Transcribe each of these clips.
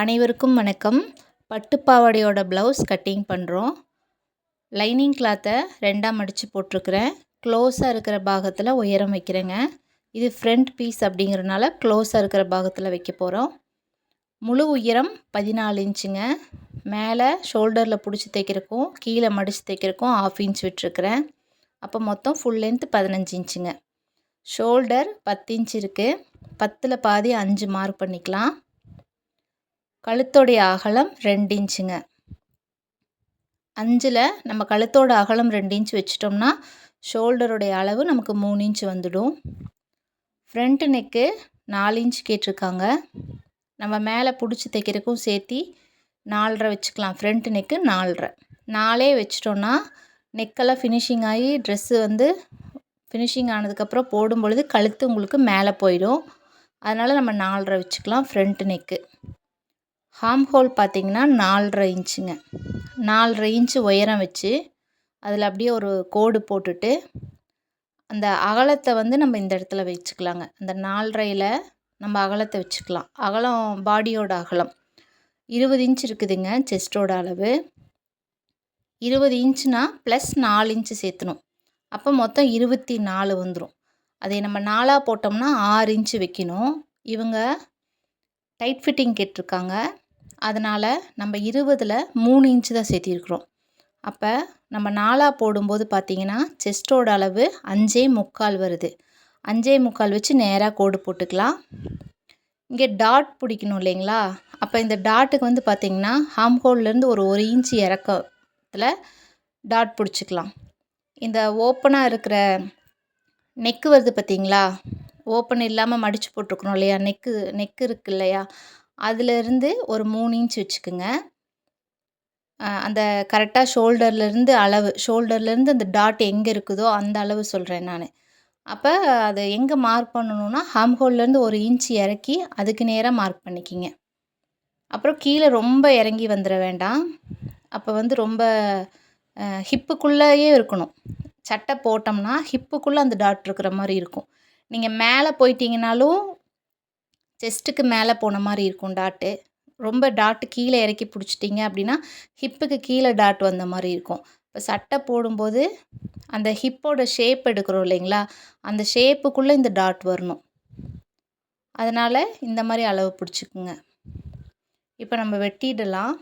அனைவருக்கும் வணக்கம். பட்டுப்பாவாடையோட ப்ளவுஸ் கட்டிங் பண்ணுறோம் லைனிங் கிளாத்தை ரெண்டாக மடித்து போட்டிருக்கிறேன். க்ளோஸாக இருக்கிற பாகத்தில் உயரம் வைக்கிறேங்க. இது ஃப்ரண்ட் பீஸ் அப்படிங்கிறனால க்ளோஸாக இருக்கிற பாகத்தில் வைக்க போகிறோம் முழு உயரம் பதினாலு இன்ச்சுங்க. மேலே ஷோல்டரில் பிடிச்சி தைக்கிறக்கும் கீழே மடித்து தைக்கிறக்கும் ஆஃப் இன்ச் விட்டுருக்குறேன். அப்போ மொத்தம் ஃபுல் லென்த் பதினஞ்சு இன்ச்சுங்க. ஷோல்டர் பத்து இன்ச் இருக்குது பத்தில் பாதி அஞ்சு மார்க் பண்ணிக்கலாம். கழுத்தோடைய அகலம் ரெண்டு இன்ச்சுங்க. அஞ்சில் நம்ம கழுத்தோட அகலம் ரெண்டு இன்ச் வச்சிட்டோம்னா ஷோல்டருடைய அளவு நமக்கு மூணு இன்ச் வந்துடும். ஃப்ரண்ட் நெக்கு நாலு இன்ச் கேட்டிருக்காங்க. நம்ம மேலே பிடிச்சி தைக்கிறதுக்கும் சேர்த்தி நாலரை வச்சுக்கலாம். ஃப்ரண்ட் நெக்கு நாலரை. நாலே வச்சிட்டோன்னா நெக்கெல்லாம் ஃபினிஷிங் ஆகி ட்ரெஸ்ஸு வந்து ஃபினிஷிங் ஆனதுக்கப்புறம் போடும் பொழுது கழுத்து உங்களுக்கு மேலே போயிடும். அதனால் நம்ம நாலரை வச்சுக்கலாம் ஃப்ரண்ட் நெக்கு. ஹார்ம் ஹோல் பார்த்திங்கன்னா நாலரை இன்ச்சுங்க. நாலரை இன்ச்சு உயரம் வச்சு அதில் அப்படியே ஒரு கோடு போட்டுட்டு அந்த அகலத்தை வந்து நம்ம இந்த இடத்துல வச்சுக்கலாங்க. அந்த நாலரையில் நம்ம அகலத்தை வச்சுக்கலாம். அகலம் பாடியோட அகலம். இருபது இன்ச் இருக்குதுங்க செஸ்டோட அளவு. இருபது இன்ச்சுனா ப்ளஸ் நாலு இன்ச்சு சேர்த்தணும். அப்போ மொத்தம் இருபத்தி நாலு வந்துடும் அதை நம்ம நாலாக போட்டோம்னா ஆறு இன்ச்சு வைக்கணும். இவங்க டைட் ஃபிட்டிங் கேட்டிருக்காங்க. அதனால் நம்ம இருபதில் மூணு இன்ச்சு தான் சேர்த்திருக்குறோம் அப்போ நம்ம நாலாக போடும்போது பார்த்திங்கன்னா செஸ்டோட அளவு அஞ்சே முக்கால் வருது. அஞ்சே முக்கால் வச்சு நேராக கோடு போட்டுக்கலாம். இங்கே டாட் பிடிக்கணும் இல்லைங்களா? அப்போ இந்த டாட்டுக்கு வந்து பார்த்திங்கன்னா ஹாம் ஹோல்லேருந்து ஒரு ஒரு இன்ச்சு இறக்கத்தில் டாட் பிடிச்சிக்கலாம். இந்த ஓப்பனாக இருக்கிற நெக்கு வருது பார்த்திங்களா ஓப்பன் இல்லாமல் மடித்து போட்டிருக்கணும் இல்லையா? நெக்கு நெக்கு இருக்கு இல்லையா? அதிலிருந்து ஒரு மூணு இன்ச் வச்சுக்குங்க. அந்த கரெக்டாக ஷோல்டர்லேருந்து அளவு ஷோல்டர்லேருந்து அந்த டாட் எங்கே இருக்குதோ அந்த அளவு சொல்கிறேன் நான். அப்போ அதை எங்கே மார்க் பண்ணணுன்னா ஹம் ஹோல்லேருந்து ஒரு இன்ச் இறக்கி அதுக்கு நேராக மார்க் பண்ணிக்கிங்க. அப்புறம் கீழே ரொம்ப இறங்கி வந்துட வேண்டாம். அப்போ வந்து ரொம்ப ஹிப்புக்குள்ளேயே இருக்கணும். சட்டை போட்டோம்னா ஹிப்புக்குள்ளே அந்த டாட் இருக்கிற மாதிரி இருக்கும். நீங்கள் மேலே போயிட்டீங்கனாலும் செஸ்ட்டுக்கு மேலே போன மாதிரி இருக்கும் டாட்டு. ரொம்ப டாட்டு கீழே இறக்கி பிடிச்சிட்டிங்க அப்படின்னா ஹிப்புக்கு கீழே டாட் வந்த மாதிரி இருக்கும். இப்போ சட்டை போடும்போது அந்த ஹிப்போட ஷேப் எடுக்கிறோம் இல்லைங்களா அந்த ஷேப்புக்குள்ளே இந்த டாட் வரணும். அதனால் இந்த மாதிரி அளவு பிடிச்சிக்குங்க. இப்போ நம்ம வெட்டிடலாம்.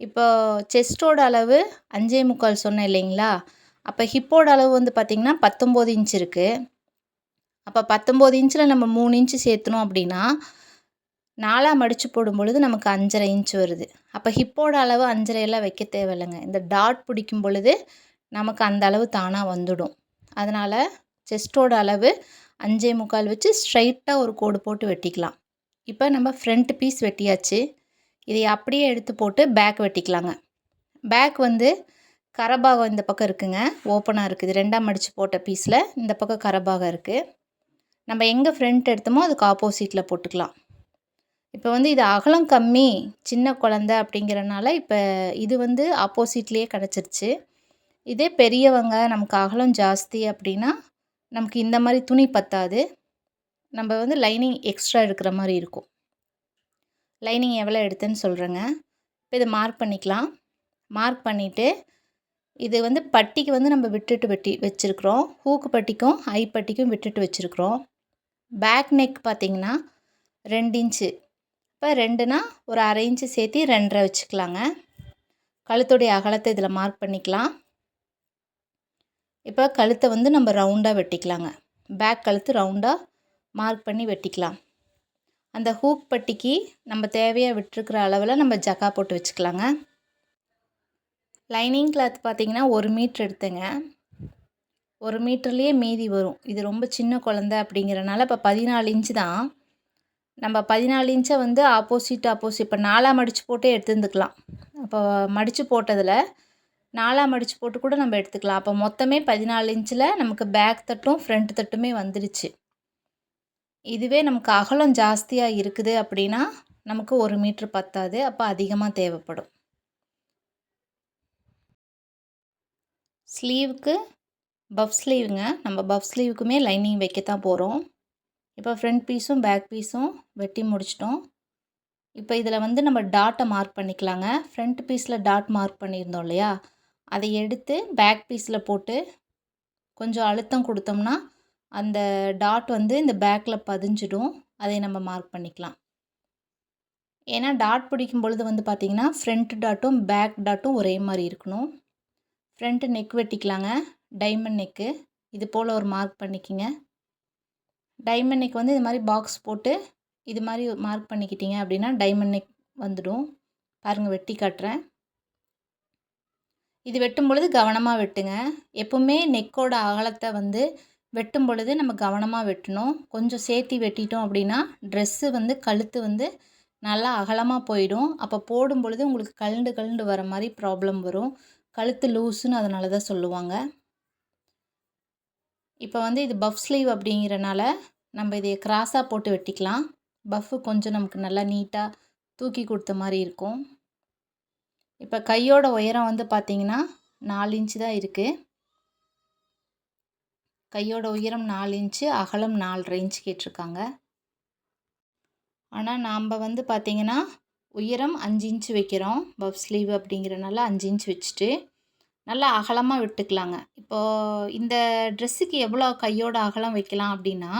இப்போ செஸ்ட்டோட அளவு அஞ்சே முக்கால் சொன்னேன் இல்லைங்களா அப்போ ஹிப்போட அளவு வந்து பார்த்திங்கன்னா பத்தொம்போது இன்ச் இருக்குது அப்போ பத்தொம்போது இன்ச்சில் நம்ம மூணு இன்ச்சு சேர்த்தணும் அப்படின்னா நாலாக மடித்து போடும் பொழுது நமக்கு அஞ்சரை இன்ச் வருது. அப்போ ஹிப்போட அளவு அஞ்சரையெல்லாம் வைக்க தேவையில்லைங்க. இந்த டாட் பிடிக்கும் பொழுது நமக்கு அந்த அளவு தானாக வந்துடும். அதனால் செஸ்ட்டோட அளவு அஞ்சே முக்கால் வச்சு ஸ்ட்ரைட்டாக ஒரு கோடு போட்டு வெட்டிக்கலாம். இப்போ நம்ம ஃப்ரண்ட் பீஸ் வெட்டியாச்சு. இதை அப்படியே எடுத்து போட்டு பேக் வெட்டிக்கலாங்க. பேக் வந்து கரபாகம் இந்த பக்கம் இருக்குங்க. ஓப்பனாக இருக்குது. ரெண்டாம் மடித்து போட்ட பீஸில் இந்த பக்கம் கரபாகம் இருக்குது நம்ம எங்கே ஃப்ரண்ட் எடுத்தோமோ அதுக்கு ஆப்போசிட்டில் போட்டுக்கலாம். இப்போ வந்து இது அகலம் கம்மி சின்ன குழந்த அப்படிங்கிறனால இப்போ இது வந்து ஆப்போசிட்லேயே கிடச்சிருச்சு. இதே பெரியவங்க நமக்கு அகலம் ஜாஸ்தி அப்படின்னா நமக்கு இந்த மாதிரி துணி பத்தாது. நம்ம வந்து லைனிங் எக்ஸ்ட்ரா எடுக்கிற மாதிரி இருக்கும். லைனிங் எவ்வளோ எடுத்தேன்னு சொல்கிறேங்க இப்போ இதை மார்க் பண்ணிக்கலாம். மார்க் பண்ணிவிட்டு இது வந்து பட்டிக்கு வந்து நம்ம விட்டுட்டு வெட்டி வச்சுருக்குறோம். ஹூக்கு பட்டிக்கும் ஐ பட்டிக்கும் விட்டுட்டு வச்சுருக்குறோம். பேக் நெக் பார்த்திங்கன்னா ரெண்டு இன்ச்சு இப்போ ரெண்டுனா ஒரு அரை இன்ச்சு சேர்த்து ரெண்டரை வச்சுக்கலாங்க. கழுத்துடைய அகலத்தை இதில் மார்க் பண்ணிக்கலாம். இப்போ கழுத்தை வந்து நம்ம ரவுண்டாக வெட்டிக்கலாங்க. பேக் கழுத்து ரவுண்டாக மார்க் பண்ணி வெட்டிக்கலாம். அந்த ஹூக் பட்டிக்கு நம்ம தேவையாக விட்டுருக்கிற அளவில் நம்ம ஜக்கா போட்டு வச்சுக்கலாங்க. லைனிங் கிளாத் பார்த்திங்கன்னா ஒரு மீட்ரு எடுத்துங்க. ஒரு மீட்டர்லேயே மீதி வரும். இது ரொம்ப சின்ன குழந்த அப்படிங்கிறனால இப்போ பதினாலு இன்ச்சு தான். நம்ம பதினாலு இன்ச்சை வந்து ஆப்போசிட் ஆப்போசிட் இப்போ நாலாக மடித்து போட்டே எடுத்துருந்துக்கலாம். அப்போ மடித்து போட்டதில் நாலாக மடித்து போட்டு கூட நம்ம எடுத்துக்கலாம். அப்போ மொத்தமே பதினாலு இன்ச்சில் நமக்கு பேக் தட்டும் ஃப்ரண்ட் தட்டுமே வந்துடுச்சு இதுவே நமக்கு அகலம் ஜாஸ்தியாக இருக்குது அப்படின்னா நமக்கு ஒரு மீட்ரு பத்தாது. அப்போ அதிகமாக தேவைப்படும். ஸ்லீவுக்கு பஃப் ஸ்லீவுங்க நம்ம பஃப் ஸ்லீவுக்குமே லைனிங் வைக்க தான் போகிறோம் இப்போ ஃப்ரண்ட் பீஸும் பேக் பீஸும் வெட்டி முடிச்சிட்டோம். இப்போ இதில் வந்து நம்ம டாட்டை மார்க் பண்ணிக்கலாங்க. ஃப்ரண்ட் பீஸில் டாட் மார்க் பண்ணியிருந்தோம் இல்லையா? அதை எடுத்து பேக் பீஸில் போட்டு கொஞ்சம் அழுத்தம் கொடுத்தோம்னா அந்த டாட் வந்து இந்த பேக்கில் பதிஞ்சிடும். அதை நம்ம மார்க் பண்ணிக்கலாம். ஏன்னா டாட் பிடிக்கும் பொழுது வந்து பார்த்திங்கன்னா ஃப்ரண்ட் டாட்டும் பேக் டாட்டும் ஒரே மாதிரி இருக்கணும். Front neck வெட்டிக்கலாங்க. Diamond neck. இது போல் ஒரு மார்க் பண்ணிக்கிங்க. டைமண்ட் நெக் வந்து இது மாதிரி பாக்ஸ் போட்டு இது மாதிரி மார்க் பண்ணிக்கிட்டீங்க அப்படின்னா டைமண்ட் நெக் வந்துடும். பாருங்கள் வெட்டி காட்டுறேன். இது வெட்டும் பொழுது கவனமாக வெட்டுங்க. எப்போவுமே நெக்கோட அகலத்தை வந்து வெட்டும் பொழுது நம்ம கவனமாக வெட்டணும். கொஞ்சம் சேர்த்தி வெட்டிட்டோம் அப்படின்னா ட்ரெஸ்ஸு வந்து கழுத்து வந்து நல்லா அகலமாக போயிடும். அப்போ போடும் பொழுது உங்களுக்கு கழுண்டு கழுண்டு வர மாதிரி ப்ராப்ளம் வரும். கழுத்து லூஸுன்னு அதனால தான் சொல்லுவாங்க. இப்போ வந்து இது பஃப் ஸ்லீவ் அப்படிங்கிறனால நம்ம இதை கிராஸாக போட்டு வெட்டிக்கலாம். பஃப்பு கொஞ்சம் நமக்கு நல்லா நீட்டாக தூக்கி கொடுத்த மாதிரி இருக்கும். இப்போ கையோட உயரம் வந்து பார்த்திங்கன்னா நாலு இன்ச்சு தான் இருக்குது கையோட உயரம் நாலு இன்ச்சு அகலம் நாலரை இன்ச்சு கேட்டிருக்காங்க. ஆனால் நாம் வந்து பார்த்திங்கன்னா உயரம் அஞ்சு இன்ச்சு வைக்கிறோம். பஃப் ஸ்லீவ் அப்படிங்கிறனால அஞ்சு இன்ச்சு வச்சுட்டு நல்லா அகலமாக விட்டுக்கலாங்க. இப்போது இந்த ட்ரெஸ்ஸுக்கு எவ்வளோ கையோட அகலம் வைக்கலாம் அப்படின்னா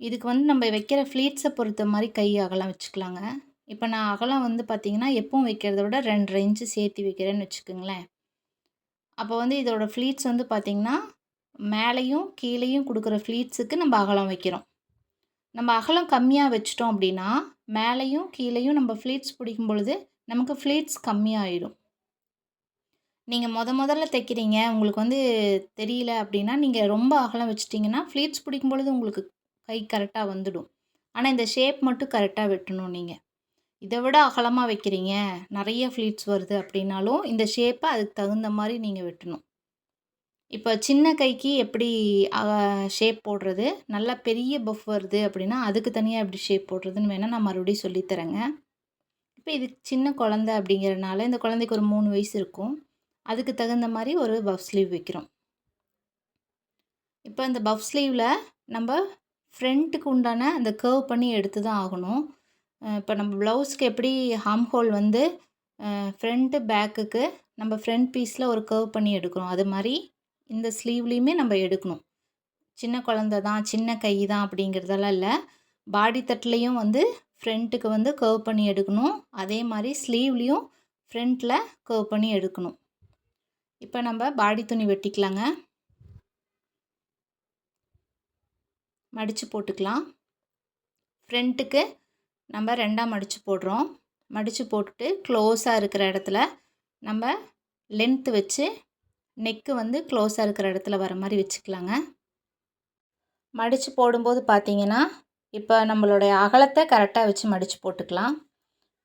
இதுக்கு வந்து நம்ம வைக்கிற ஃப்ளீட்ஸை பொறுத்த மாதிரி கை அகலம் வச்சுக்கலாங்க. இப்போ நான் அகலம் வந்து பார்த்திங்கன்னா எப்பவும் வைக்கிறத விட ரெண்டரை இன்ச்சு சேர்த்து வைக்கிறேன்னு வச்சுக்கோங்களேன். அப்போ வந்து இதோடய ஃப்ளீட்ஸ் வந்து பார்த்திங்கன்னா மேலேயும் கீழேயும் கொடுக்குற ஃப்ளீட்ஸுக்கு நம்ம அகலம் வைக்கிறோம். நம்ம அகலம் கம்மியாக வச்சிட்டோம் அப்படின்னா மேலேயும் கீழேயும் நம்ம ஃப்ளீட்ஸ் பிடிக்கும் பொழுது நமக்கு ஃப்ளீட்ஸ் கம்மியாகிடும் நீங்கள் முத முதல்ல தைக்கிறீங்க உங்களுக்கு வந்து தெரியல அப்படின்னா நீங்கள் ரொம்ப அகலம் வச்சிட்டிங்கன்னா ஃப்ளீட்ஸ் பிடிக்கும் பொழுது உங்களுக்கு கை கரெக்டாக வந்துடும். ஆனால் இந்த ஷேப் மட்டும் கரெக்டாக வெட்டணும் நீங்கள் இதை விட அகலமாக வைக்கிறீங்க நிறைய ஃப்ளீட்ஸ் வருது அப்படின்னாலும் இந்த ஷேப்பை அதுக்கு தகுந்த மாதிரி நீங்கள் வெட்டணும். இப்போ சின்ன கைக்கு எப்படி ஷேப் போடுறது? நல்லா பெரிய பஃப் வருது அப்படின்னா அதுக்கு தனியாக எப்படி ஷேப் போடுறதுன்னு வேணால் நான் மறுபடியும் சொல்லித்தரேங்க. இப்போ இது சின்ன குழந்த அப்படிங்கிறனால இந்த குழந்தைக்கு ஒரு மூணு வயசு இருக்கும். அதுக்கு தகுந்த மாதிரி ஒரு பஃப் ஸ்லீவ் வைக்கிறோம். இப்போ இந்த பஃப் ஸ்லீவில் நம்ம ஃப்ரண்ட்டுக்கு உண்டான அந்த கர்வ் பண்ணி எடுத்து தான் ஆகணும் இப்போ நம்ம ப்ளவுஸ்க்கு எப்படி ஹாம் ஹோல் வந்து ஃப்ரண்ட்டு பேக்குக்கு நம்ம ஃப்ரண்ட் பீஸில் ஒரு கர்வ் பண்ணி எடுக்கிறோம். அது மாதிரி இந்த ஸ்லீவ்லேயுமே நம்ம எடுக்கணும். சின்ன குழந்த தான் சின்ன கை தான் அப்படிங்கிறதெல்லாம் இல்லை. பாடி தட்டிலையும் வந்து ஃப்ரண்ட்டுக்கு வந்து கர்வ் பண்ணி எடுக்கணும். அதே மாதிரி ஸ்லீவ்லேயும் ஃப்ரண்ட்டில் கர்வ் பண்ணி எடுக்கணும். இப்போ நம்ம பாடி துணி வெட்டிக்கலாங்க. மடித்து போட்டுக்கலாம். ஃப்ரண்ட்டுக்கு நம்ம ரெண்டாக மடித்து போடுறோம். மடித்து போட்டுட்டு க்ளோஸாக இருக்கிற இடத்துல நம்ம லென்த்து வச்சு நெக்கு வந்து க்ளோஸாக இருக்கிற இடத்துல வர மாதிரி வச்சுக்கலாங்க. மடித்து போடும்போது பார்த்தீங்கன்னா இப்போ நம்மளுடைய அகலத்தை கரெக்டாக வச்சு மடித்து போட்டுக்கலாம்.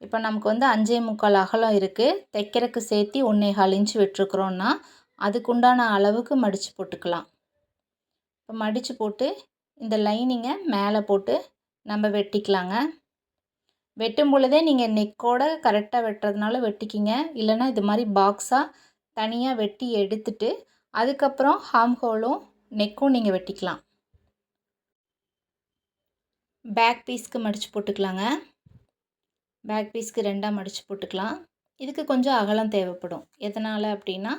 இப்போ நமக்கு வந்து அஞ்சே முக்கால் அகலம் இருக்குது தைக்கிறக்கு சேர்த்து ஒன்றே கால் இன்ச்சு விட்டுருக்குறோன்னா அதுக்குண்டான அளவுக்கு மடித்து போட்டுக்கலாம். இப்போ மடித்து போட்டு இந்த லைனிங்கை மேலே போட்டு நம்ம வெட்டிக்கலாங்க. வெட்டும் பொழுதே நீங்கள் நெக்கோட கரெக்டாக வெட்டுறதுனால வெட்டிக்கிங்க. இல்லைனா இது மாதிரி பாக்ஸாக தனியாக வெட்டி எடுத்துட்டு அதுக்கப்புறம் ஹாம் ஹோலும் நெக்கும் நீங்கள் வெட்டிக்கலாம். பேக் பீஸ்க்கு மடித்து போட்டுக்கலாங்க. பேக் பீஸ்க்கு ரெண்டாக மடித்து போட்டுக்கலாம். இதுக்கு கொஞ்சம் அகலம் தேவைப்படும். எதனால் அப்படின்னா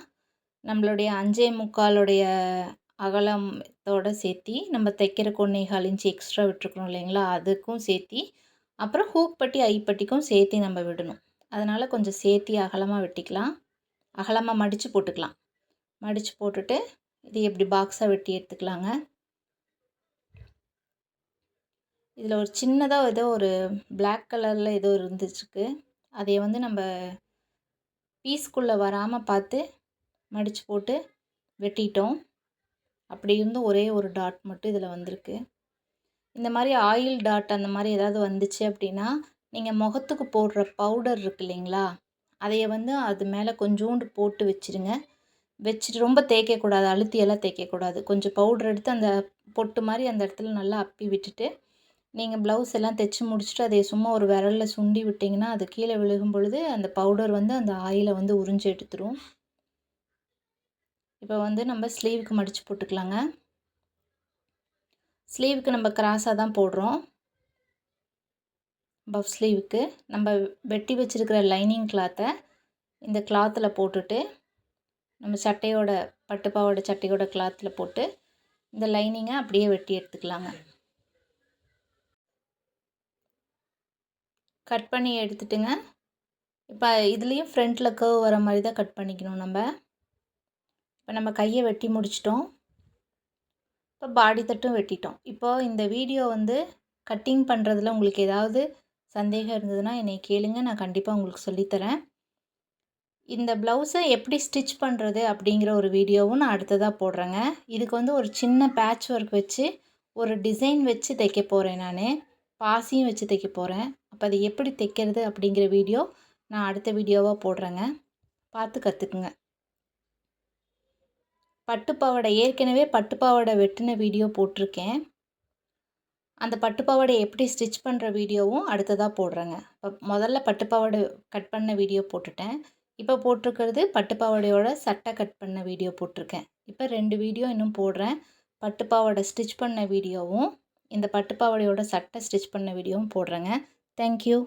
நம்மளுடைய அஞ்சே முக்காலுடைய அகலத்தோடு சேர்த்தி நம்ம தைக்கிற கொன்னேகால் இன்ச்சு எக்ஸ்ட்ரா விட்டுருக்கணும் இல்லைங்களா? அதுக்கும் சேர்த்தி அப்புறம் ஹூக் பட்டி ஐப்பட்டிக்கும் சேர்த்தி நம்ம விடணும். அதனால் கொஞ்சம் சேர்த்தி அகலமாக வெட்டிக்கலாம். அகலமாக மடித்து போட்டுக்கலாம். மடித்து போட்டுட்டு இது எப்படி பாக்ஸாக வெட்டி எடுத்துக்கலாங்க? இதில் ஒரு சின்னதாக ஏதோ ஒரு பிளாக் கலரில் ஏதோ இருந்துச்சுக்கு அதை வந்து நம்ம பீஸ்க்குள்ளே வராமல் பார்த்து மடித்து போட்டு வெட்டிட்டோம். அப்படி இருந்து ஒரே ஒரு டாட் மட்டும் இதில் வந்திருக்கு. இந்த மாதிரி ஆயில் டாட் அந்த மாதிரி ஏதாவது வந்துச்சு அப்படின்னா நீங்கள் முகத்துக்கு போடுற பவுடர் இருக்கு இல்லைங்களா? அதைய வந்து அது மேலே கொஞ்சோண்டு போட்டு வச்சுருங்க. வச்சுட்டு ரொம்ப தேய்க்கக்கூடாது அழுத்தியெல்லாம் தேய்க்கக்கூடாது கொஞ்சம் பவுடர் எடுத்து அந்த பொட்டு மாதிரி அந்த இடத்துல நல்லா அப்பி விட்டுட்டு நீங்கள் ப்ளவுஸ் எல்லாம் தைச்சி முடிச்சுட்டு அதை சும்மா ஒரு விரலில் சுண்டி விட்டிங்கன்னா அது கீழே விழுகும் பொழுது அந்த பவுடர் வந்து அந்த ஆயிலை வந்து உறிஞ்சி எடுத்துரும். இப்போ வந்து நம்ம ஸ்லீவுக்கு மடித்து போட்டுக்கலாங்க. ஸ்லீவுக்கு நம்ம கிராஸாக தான் போடுறோம். பஃப் ஸ்லீவுக்கு நம்ம வெட்டி வச்சுருக்கிற லைனிங் கிளாத்தை இந்த கிளாத்தில் போட்டுட்டு நம்ம சட்டையோட பட்டுப்பாவோட சட்டையோட கிளாத்தில் போட்டு இந்த லைனிங்கை அப்படியே வெட்டி எடுத்துக்கலாங்க. கட் பண்ணி எடுத்துட்டுங்க. இப்போ இதுலேயும் ஃப்ரண்ட்டில் கர்வ் வர மாதிரி தான் கட் பண்ணிக்கணும் நம்ம. இப்போ நம்ம கையை வெட்டி முடிச்சிட்டோம். இப்போ பாடி தட்டும் வெட்டிட்டோம். இப்போது இந்த வீடியோ வந்து கட்டிங் பண்ணுறதுல உங்களுக்கு ஏதாவது சந்தேகம் இருந்ததுன்னா என்னை கேளுங்க. நான் கண்டிப்பாக உங்களுக்கு சொல்லித்தரேன். இந்த ப்ளவுஸை எப்படி ஸ்டிச் பண்ணுறது அப்படிங்கிற ஒரு வீடியோவும் நான் அடுத்ததாக போடுறேங்க. இதுக்கு வந்து ஒரு சின்ன பேட்ச் ஒர்க் வச்சு ஒரு டிசைன் வச்சு தைக்க போகிறேன் நான். பாசியும் வச்சு தைக்க போகிறேன் அப்போ அதை எப்படி தைக்கிறது அப்படிங்கிற வீடியோ நான் அடுத்த வீடியோவாக போடுறேங்க. பார்த்து கற்றுக்குங்க பட்டுப்பாவடை ஏற்கனவே பட்டுப்பாவடை வெட்டின வீடியோ போட்டிருக்கேன். அந்த பட்டுப்பாவடை எப்படி ஸ்டிச் பண்ணுற வீடியோவும் அடுத்ததாக போடுறேங்க. இப்போ முதல்ல பட்டுப்பாவடை கட் பண்ண வீடியோ போட்டுட்டேன். இப்போ போட்டிருக்கிறது பட்டுப்பாவடையோட சட்டை கட் பண்ண வீடியோ போட்டிருக்கேன். இப்போ ரெண்டு வீடியோ இன்னும் போடுறேன். பட்டுப்பாவாடை ஸ்டிச் பண்ண வீடியோவும் இந்த பட்டுப்பாவாடையோட சட்டை ஸ்டிச் பண்ண வீடியோவும் போடுறேங்க. தேங்க்யூ